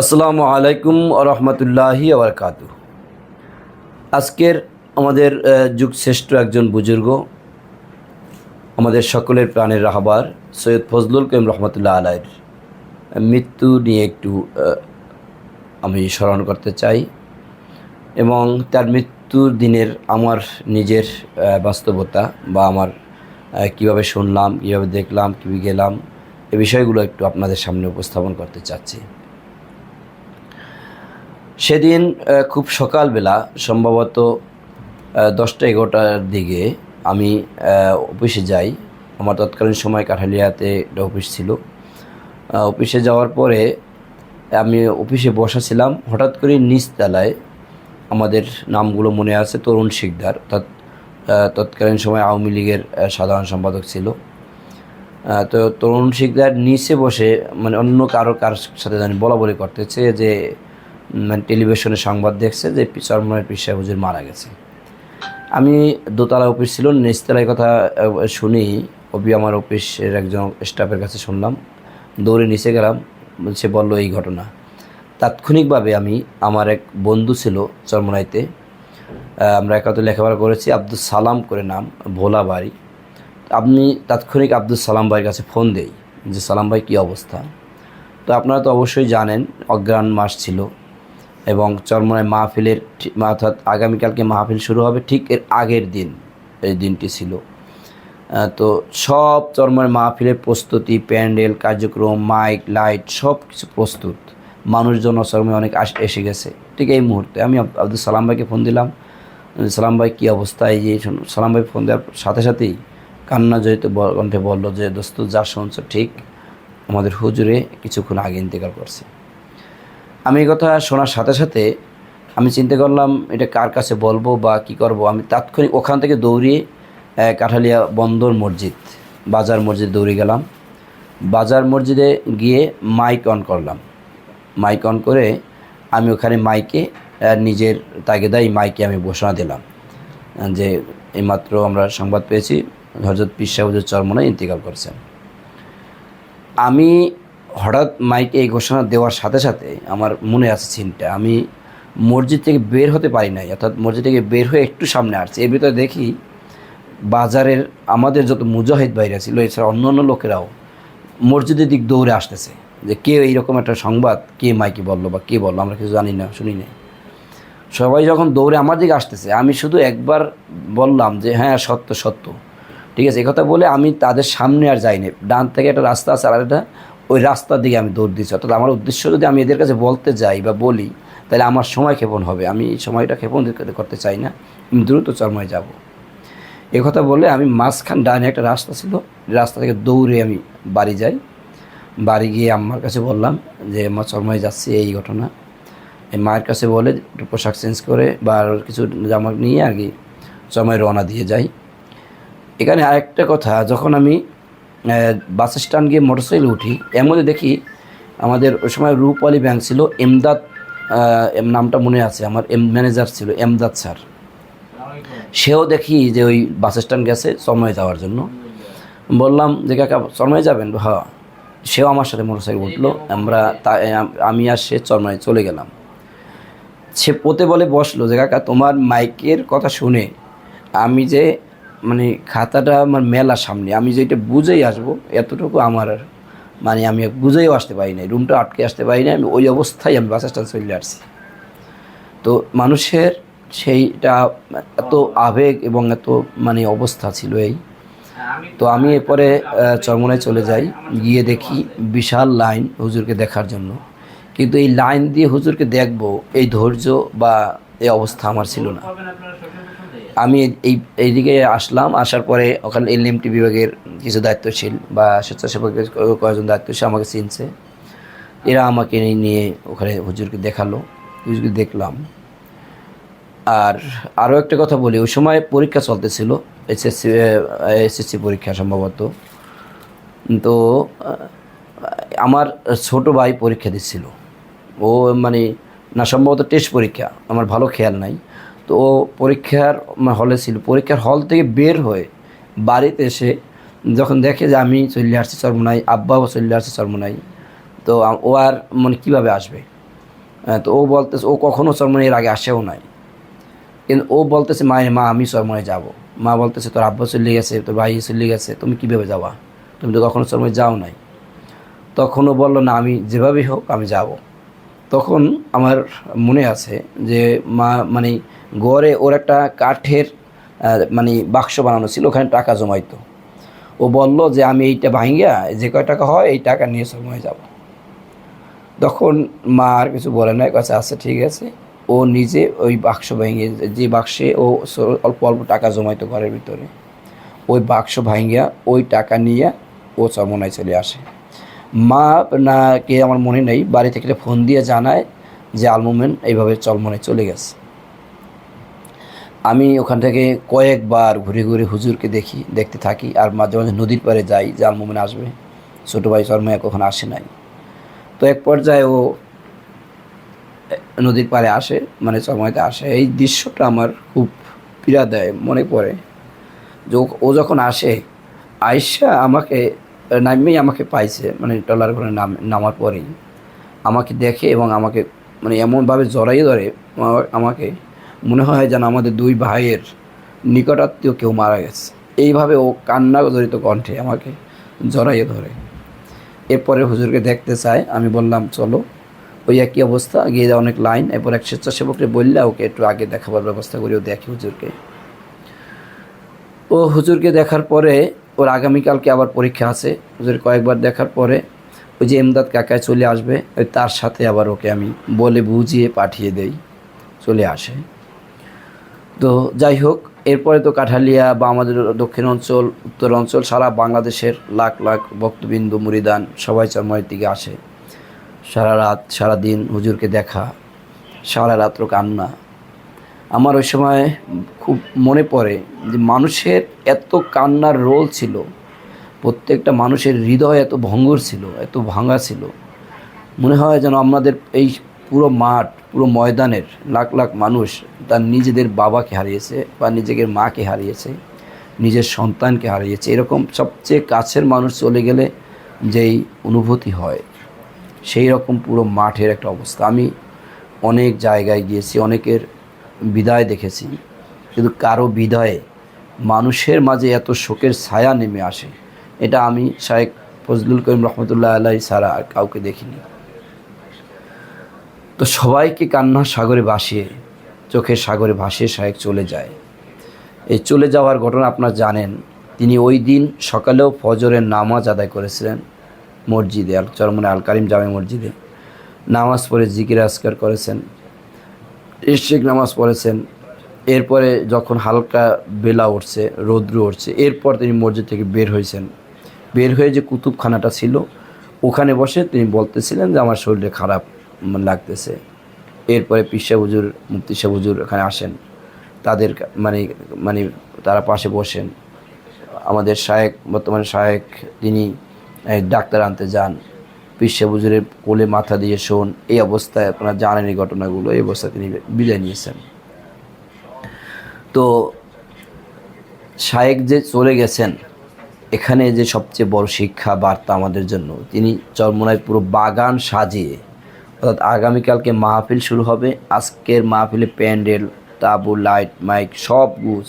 আসসালামু আলাইকুম রহমতুল্লাহি আবরকাত আজকের আমাদের আহ, যুগ শ্রেষ্ঠ একজন বুজুর্গ আমাদের সকলের প্রাণের রাহবার সৈয়দ ফজলুল করিম রহমতুল্লাহ আলাইয়ের মৃত্যু নিয়ে একটু আমি স্মরণ করতে চাই এবং তার মৃত্যুর দিনের আমার নিজের বাস্তবতা বা আমার কীভাবে শুনলাম কীভাবে দেখলাম কীভাবে গেলাম এ বিষয়গুলো একটু আপনাদের সামনে উপস্থাপন করতে চাচ্ছি। সেদিন খুব সকালবেলা, সম্ভবত দশটা এগারোটার দিকে আমি অফিসে যাই। আমার তৎকালীন সময় কাঠালিয়াতে একটা অফিস ছিল। অফিসে যাওয়ার পরে আমি অফিসে বসা ছিলাম। হঠাৎ করে নিচতলায় আমাদের নামগুলো মনে আছে, তরুণ শিকদার, অর্থাৎ তৎকালীন সময় আওয়ামী লীগের সাধারণ সম্পাদক ছিল। তো তরুণ শিকদার নিচে বসে মানে অন্য কারও কার সাথে জানি বলা বলি করতেছে যে মানে টেলিভিশনে সংবাদ দেখছে যে চরমনের পিসা হুজুর মারা গেছে। আমি দোতলা অফিস ছিল, নিচতলায় কথা শুনি, অপি আমার অফিসের একজন স্টাফের কাছে শুনলাম, দৌড়ে নিচে গেলাম, সে বলল, এই ঘটনা। তাৎক্ষণিকভাবে আমি, আমার এক বন্ধু ছিল চরমনাইতে আমরা একাত্তর লেখাপড়া করেছি আব্দুল সালাম করে নাম, ভোলা বাড়ি। আপনি তাৎক্ষণিক আব্দুল সালাম ভাইয়ের কাছে ফোন দেই, যে, সালাম ভাই, কী অবস্থা? তো আপনারা তো অবশ্যই জানেন, অজ্ঞান মাস ছিল। এবং চরমনায় মাহফিলের অর্থাৎ আগামীকালকে মাহফিল শুরু হবে ঠিক এর আগের দিন, এই দিনটি ছিল। তো সব চরমনায় মাহফিলের প্রস্তুতি, প্যান্ডেল, কার্যক্রম, মাইক, লাইট, সব কিছু প্রস্তুত। মানুষজন চরমে অনেক এসে গেছে। ঠিক এই মুহূর্তে আমি আব- আব্দুল সালাম ভাইকে ফোন দিলাম। সালাম ভাই, কী অবস্থা? এই যে সালাম ভাই ফোন দেওয়ার সাথে সাথেই কান্না জড়িত কণ্ঠে বলল যে, দোস্ত, যা শুনছো ঠিক, আমাদের হুজুরে কিছুক্ষণ আগে ইন্তেকাল করছে। আমি এই কথা শোনার সাথে সাথে আমি চিন্তা করলাম, এটা কার কাছে বলব বা কি করব? আমি তাৎক্ষণিক ওখান থেকে দৌড়িয়ে কাঠালিয়া বন্দর মসজিদ, বাজার মসজিদ দৌড়ে গেলাম। বাজার মসজিদে গিয়ে মাইক অন করলাম। মাইক অন করে আমি ওখানে মাইকে নিজের তাগেদাই মাইকে আমি ঘোষণা দিলাম, যে এইমাত্র আমরা সংবাদ পেয়েছি হজরত পিসাহুজুর চরমনায় ইন্তেকাল করছেন। আমি হঠাৎ মাইকে এই ঘোষণা দেওয়ার সাথে সাথে আমার মনে আছে চিন্তা আমি মসজিদ থেকে বের হতে পারি নাই, অর্থাৎ মসজিদ থেকে বের হয়ে একটু সামনে আসছে। এর ভিতরে দেখি বাজারের আমাদের যত মুজাহিদ বাইরে ছিল, এছাড়া অন্য অন্য লোকেরাও মসজিদের দিক দৌড়ে আসতেছে যে কে এইরকম একটা সংবাদ, কে মাইকে বলল বা কে বলল, আমরা কিছু জানি না, শুনি না সবাই যখন দৌড়ে আমার দিকে আসতেছে, আমি শুধু একবার বললাম যে হ্যাঁ সত্য সত্য। ঠিক আছে কথা বলে আমি তাদের সামনে আর যাইনি। ডান থেকে একটা রাস্তা আছে, আর একটা ওই রাস্তার দিকে আমি দৌড় দিচ্ছি অর্থাৎ আমার উদ্দেশ্য যদি আমি এদের কাছে বলতে যাই বা বলি, তাহলে আমার সময় ক্ষেপণ হবে। আমি এই সময়টা ক্ষেপণ করতে চাই না। আমি দ্রুত চরমায় যাব। কথা বলে আমি মাঝখান ডানে একটা রাস্তা ছিল। রাস্তা থেকে দৌড়ে আমি বাড়ি যাই। বাড়ি গিয়ে আম্মার কাছে বললাম যে মা চরমায় যাচ্ছি, এই ঘটনা। মায়ের কাছে বলে, একটু পোশাক চেঞ্জ করে বা কিছু জামা নিয়ে আর কি চরমায় রওনা দিয়ে যাই। এখানে আরেকটা কথা, যখন আমি বাস স্ট্যান্ড গিয়ে মোটরসাইকেল উঠি। এর মধ্যে দেখি আমাদের ওই সময় রূপওয়ালি ব্যাংক ছিল, এমদাদ নামটা মনে আছে, আমার এম ম্যানেজার ছিল, এমদাদ স্যার। সেও দেখি যে ওই বাস স্ট্যান্ড গেছে চরমায় যাওয়ার জন্য। বললাম, যে কাকা চরমায় যাবেন? হ্যাঁ। সেও আমার সাথে মোটরসাইকেল উঠল, আমরা তা আমি আর সে চরমায় চলে গেলাম। সে পোতে বলে বসল যে, কাকা, তোমার মাইকের কথা শুনে আমি যে মানে খাতাটা আমার মেলা সামনে। আমি যেটা বুঝেই আসব, এতটুকু আমার আর মানে আমি বুঝেও আসতে পারি নাই। রুমটা আটকে আসতে পারি না আমি ওই অবস্থায় আমি বাস স্ট্যান্ড চলে আসছি। তো মানুষের সেইটা এত আবেগ এবং এত মানে অবস্থা ছিল এই। তো আমি এরপরে চরমনায় চলে যাই। গিয়ে দেখি বিশাল লাইন হুজুরকে দেখার জন্য। কিন্তু এই লাইন দিয়ে হুজুরকে দেখব, এই ধৈর্য বা এই অবস্থা আমার ছিল না। আমি এই, এইদিকে আসলাম, আসার পরে ওখানে এলএমটি বিভাগের কিছু দায়িত্বশীল বা স্বেচ্ছাসেবকের কয়েকজন দায়িত্বশীল আমাকে চিনছে। এরা আমাকে নিয়ে ওখানে হুজুরকে দেখাল, হুজুরকে দেখলাম। আর আরও একটা কথা বলি, ওই সময় পরীক্ষা চলতেছিল, এসএসসি এসএসসি পরীক্ষা সম্ভবত। তো, আমার ছোট ভাই পরীক্ষা দিচ্ছিল। ও মানে না, সম্ভবত টেস্ট পরীক্ষা, আমার ভালো খেয়াল নাই। তো পরীক্ষার হলে ছিল। পরীক্ষার হল থেকে বের হয়ে বাড়িতে এসে যখন দেখে যে আমি চলে আসছি চরমোনাই, আব্বাও চলে আসছে চরমোনাই, তো ও আর মানে কীভাবে আসবে? তো ও বলতেছে, ও কখনো চরমনে এর আগে আসেও নাই। কিন্তু ও বলতেছে, মায়ের মা, আমি চরমনে যাব। মা বলতেছে, তোর আব্বা চলে গেছে, তোর ভাই চলে গেছে, তুমি কীভাবে যাবা? তুমি তো কখনো চরমনে যাও নাই। তখন ও বলল, না, আমি যেভাবেই হোক, আমি যাব। তখন আমার মনে আছে যে মা মানে গড়ে ওর একটা কাঠের মানে বাক্স বানানো ছিল, ওখানে টাকা জমাইতো। ও বলল যে, আমি এইটা ভাঙ্গিয়া যে কয় টাকা হয়, এই টাকা নিয়ে সময় যাব। তখন মা আর কিছু বলে নাই কাছে আচ্ছা ঠিক আছে। ও নিজে ওই বাক্স ভেঙে, যে বাক্সে ও অল্প অল্প টাকা জমাইতো ঘরের ভিতরে, ওই বাক্স ভাঙ্গিয়া, ওই টাকা নিয়ে ও চরমনায় চলে আসে। মা না কে আমার মনে নেই, বাড়ি থেকে ফোন দিয়ে জানায় যে আলমোমেন এইভাবে চলমনে চলে গেছে। আমি ওখান থেকে কয়েকবার ঘুরে ঘুরে হুজুরকে দেখি, দেখতে থাকি আর মাঝে মাঝে নদীর পাড়ে যাই যে আলমোমেন আসবে। ছোটো ভাই শর্মা কখন আসে নাই। তো এক পর্যায়ে ও নদীর পাড়ে আসে মানে সময়তে আসে। এই দৃশ্যটা আমার খুব পীড়া দেয়, মনে পড়ে। যে ও- ও যখন আসে আয়সা আমাকে নামেই আমাকে পাইছে মানে টলার করে নাম, নামার পরেই। আমাকে দেখে এবং আমাকে মানে এমনভাবে জড়াইয়ে ধরে আমা- আমাকে মনে হয় যেন আমাদের দুই ভাইয়ের নিকটাত্মীয় কেউ মারা গেছে। এইভাবে ও কান্না জড়িত কণ্ঠে আমাকে জড়াইয়ে ধরে। এরপরে হুজুরকে দেখতে চায়, আমি বললাম, চলো। ওই একই অবস্থা, গিয়ে যায় অনেক লাইন, এরপর এক স্বেচ্ছাসেবককে বললে, ওকে একটু আগে দেখাবার ব্যবস্থা করি, ও দেখি হুজুরকে। ও হুজুরকে দেখার পরে ওর আগামীকালকে আবার পরীক্ষা আছে। হুজুর কয়েকবার দেখার পরে ওই যে এমদাদ কাকায় চলে আসবে, ওই তার সাথে আবার ওকে আমি বলে বুঝিয়ে পাঠিয়ে দেই, চলে আসে। তো যাই হোক, এরপরে তো কাঠালিয়া বা আমাদের দক্ষিণ অঞ্চল, উত্তর অঞ্চল, সারা বাংলাদেশের লাখ লাখ ভক্তবিন্দু, মুরিদান, সবাই চরময়ের দিকে আসে। সারা রাত, সারা দিন হুজুরকে দেখা, সারা রাত্র কান্না। আমার ওই সময় খুব মনে পড়ে যে মানুষের এত কান্নার রোল ছিল, প্রত্যেকটা মানুষের হৃদয় এত ভঙ্গর ছিল, এত ভাঙা ছিল। মনে হয় যেন আমাদের এই পুরো মাঠ, পুরো ময়দানের লাখ লাখ মানুষ তার নিজেদের বাবাকে হারিয়েছে বা নিজেদের মাকে হারিয়েছে, নিজের সন্তানকে হারিয়েছে। এরকম সবচেয়ে কাছের মানুষ চলে গেলে যেই অনুভূতি হয়, সেই রকম পুরো মাঠের একটা অবস্থা। আমি অনেক জায়গায় গিয়েছি, অনেকের বিদায় দেখেছি। কিন্তু কারও বিদায়ে মানুষের মাঝে এত শোকের ছায়া নেমে আসে, এটা আমি শায়েক ফজলুল করিম রহমতুল্লাহ আল্লাহ সারা আর কাউকে দেখিনি। তো সবাইকে কান্নার সাগরে ভাসিয়ে, চোখের সাগরে ভাসিয়ে শায়েক চলে যায়। এই চলে যাওয়ার ঘটনা আপনারা জানেন, তিনি ওই দিন সকালেও ফজরের নামাজ আদায় করেছিলেন মসজিদে আল চরমনে আল কারিম জামে মসজিদে। নামাজ পড়ে জিকির আসকার করেছেন। ইশিক নামাজ পড়েছেন। এরপরে যখন হালকা বেলা উঠছে, রৌদ্র উঠছে, এরপর তিনি মসজিদ থেকে বের হয়েছেন। বের হয়ে যে কুতুবখানাটা ছিল, ওখানে বসে তিনি বলতেছিলেন যে, আমার শরীরে খারাপ লাগতেছে। এরপরে পিসা হুজুর সাহেব হুজুর এখানে আসেন। তাদের মানে মানে তারা পাশে বসেন। আমাদের শায়েক, বর্তমানে শায়েক তিনি ডাক্তার আনতে যান। পিসা হুজুরের কোলে মাথা দিয়ে শোন, এই অবস্থায় আপনারা জানেন এই ঘটনাগুলো, এই অবস্থায় তিনি বিদায় নিয়েছেন। তো শায়েক যে চলে গেছেন, এখানে যে সবচেয়ে বড় শিক্ষা বার্তা আমাদের জন্য, তিনি চরমনায় পুরো বাগান সাজিয়ে, অর্থাৎ আগামীকালকে মাহফিল শুরু হবে, আজকের মাহফিলে প্যান্ডেল, তাবু, লাইট, মাইক, সব গুছ,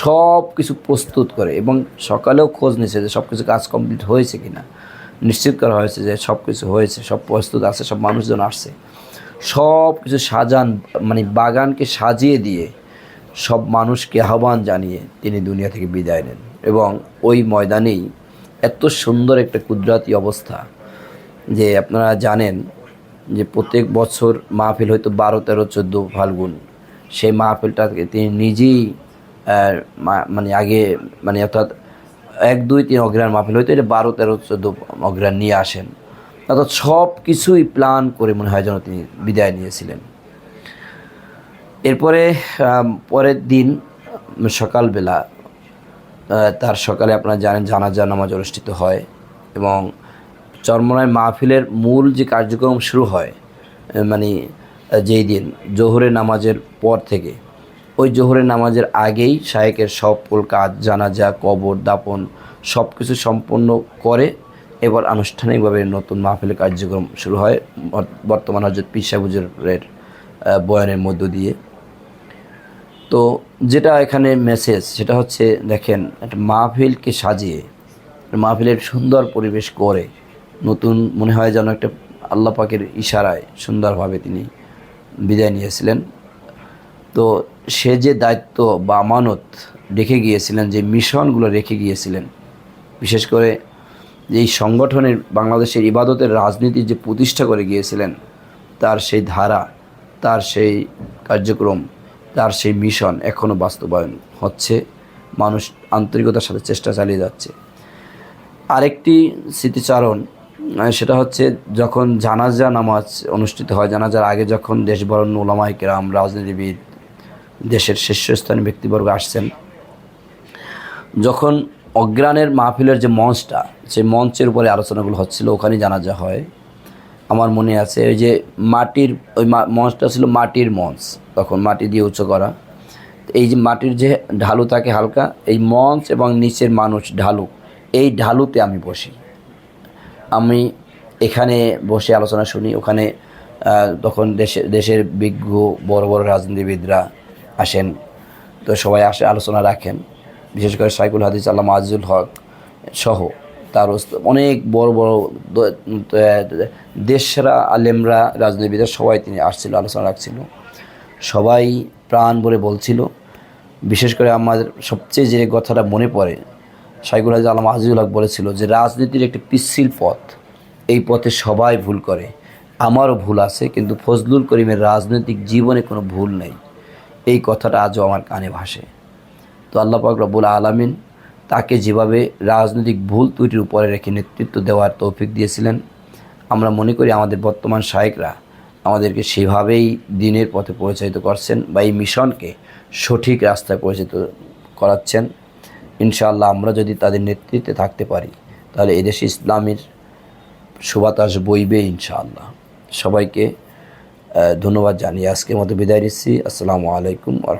সব কিছু প্রস্তুত করে, এবং সকালেও খোঁজ নিয়েছে যে সব কিছু কাজ কমপ্লিট হয়েছে কিনা। নিশ্চিত করা হয়েছে যে সব কিছু হয়েছে, সব প্রস্তুত আছে, সব মানুষজন আসছে। সব কিছু সাজান মানে বাগানকে সাজিয়ে দিয়ে সব মানুষকে আহ্বান জানিয়ে তিনি দুনিয়া থেকে বিদায় নেন। এবং ওই ময়দানেই এত সুন্দর একটা কুদরাতি অবস্থা যে আপনারা জানেন যে প্রত্যেক বছর মাহফিল হয়তো বারো, তেরো, চোদ্দ ফাল্গুন। সেই মাহফিলটাকে তিনি নিজেই মানে আগে মানে অর্থাৎ এক, দুই, তিন অগ্রাণ মাহফিল, হয়তো এটা বারো, তেরো, চোদ্দ অগ্রাণ নিয়ে আসেন। অর্থাৎ সব কিছুই প্ল্যান করে মনে হয় যেন তিনি বিদায় নিয়েছিলেন। এরপরে পরের দিন সকালবেলা তার সকালে আপনারা জানেন জানাজা, নামাজ অনুষ্ঠিত হয় এবং চরমনায় মাহফিলের মূল যে কার্যক্রম শুরু হয় মানে যেই দিন, জোহরের নামাজের পর থেকে ওই জোহরের নামাজের আগেই শায়েকের সব ফুল কাজ, জানাজা, কবর, দাপন সব কিছু সম্পন্ন করে এবার আনুষ্ঠানিকভাবে নতুন মাহফিলের কার্যক্রম শুরু হয় বর- বর্তমান হজরত পিসা হুজুরের বয়ানের মধ্য দিয়ে। তো যেটা এখানে মেসেজ সেটা হচ্ছে দেখেন, একটা মাহফিলকে সাজিয়ে মাহফিলের সুন্দর পরিবেশ করে, নতুন মনে হয় যেন একটা আল্লাহ পাকের ইশারায় সুন্দরভাবে তিনি বিদায় নিয়েছিলেন। তো সে যে দায়িত্ব বা আমানত রেখে গিয়েছিলেন, যে মিশনগুলো রেখে গিয়েছিলেন, বিশেষ করে এই সংগঠনের, বাংলাদেশের ইবাদতের রাজনীতির যে প্রতিষ্ঠা করে গিয়েছিলেন, তার সেই ধারা, তার সেই কার্যক্রম, তার সেই মিশন এখনও বাস্তবায়ন হচ্ছে, মানুষ আন্তরিকতার সাথে চেষ্টা চালিয়ে যাচ্ছে। আরেকটি স্মৃতিচারণ সেটা হচ্ছে যখন জানাজা নামাজ অনুষ্ঠিত হয়, জানাজার আগে যখন দেশবরণ্য ওলামাই কেরাম, রাজনীতিবিদ দেশের শীর্ষস্থানীয় ব্যক্তিবর্গ আসছেন। যখন অজ্ঞানের মাহফিলের যে মঞ্চটা, সেই মঞ্চের উপরে আলোচনাগুলো হচ্ছিল, ওখানেই জানাজা হয়। আমার মনে আছে, ওই যে মাটির, ওই মঞ্চটা ছিল মাটির মঞ্চ, তখন মাটি দিয়ে উঁচু করা। এই যে মাটির যে ঢালু থাকে হালকা, এই মঞ্চ এবং নিচের মানুষ ঢালু, এই ঢালুতে আমি বসি। আমি এখানে বসে আলোচনা শুনি, ওখানে তখন দেশে, দেশের বিজ্ঞ, বড় বড় রাজনীতিবিদরা আসেন। তো সবাই আসে, আলোচনা রাখেন। বিশেষ করে সাইকুল হাদিস, আল্লাহ আজিজুল হক সহ তার অনেক বড় বড় দেশরা, আলেমরা, রাজনীতিবিদরা সবাই তিনি আসছিল, আলোচনা রাখছিল। সবাই প্রাণ ভরে বলছিল। বিশেষ করে আমাদের সবচেয়ে যে কথাটা মনে পড়ে, সাইকুল হাজি আলম আজিজুল হক বলেছিল যে, রাজনীতির একটি পিচ্ছিল পথ, এই পথে সবাই ভুল করে। আমারও ভুল আছে, কিন্তু ফজলুল করিমের রাজনৈতিক জীবনে কোনো ভুল নেই। এই কথাটা আজও আমার কানে ভাসে। তো আল্লাহ পাক রব্বুল আলমিন তাকে যেভাবে রাজনৈতিক ভুল ত্রুটির উপরে রেখে নেতৃত্ব দেওয়ার তৌফিক দিয়েছিলেন, আমরা মনে করি আমাদের বর্তমান শায়েকরা আমাদেরকে সেভাবেই দিনের পথে পরিচালিত করছেন বা এই মিশনকে সঠিক রাস্তায় পরিচালিত করাচ্ছেন। ইনশাআল্লাহ আমরা যদি তাদের নেতৃত্বে থাকতে পারি, তাহলে এদেশে ইসলামের সুবাতাস বইবে ইনশাআল্লাহ। সবাইকে ধন্যবাদ জানিয়ে আজকের মতো বিদায় নিচ্ছি। আসসালামু আলাইকুম আ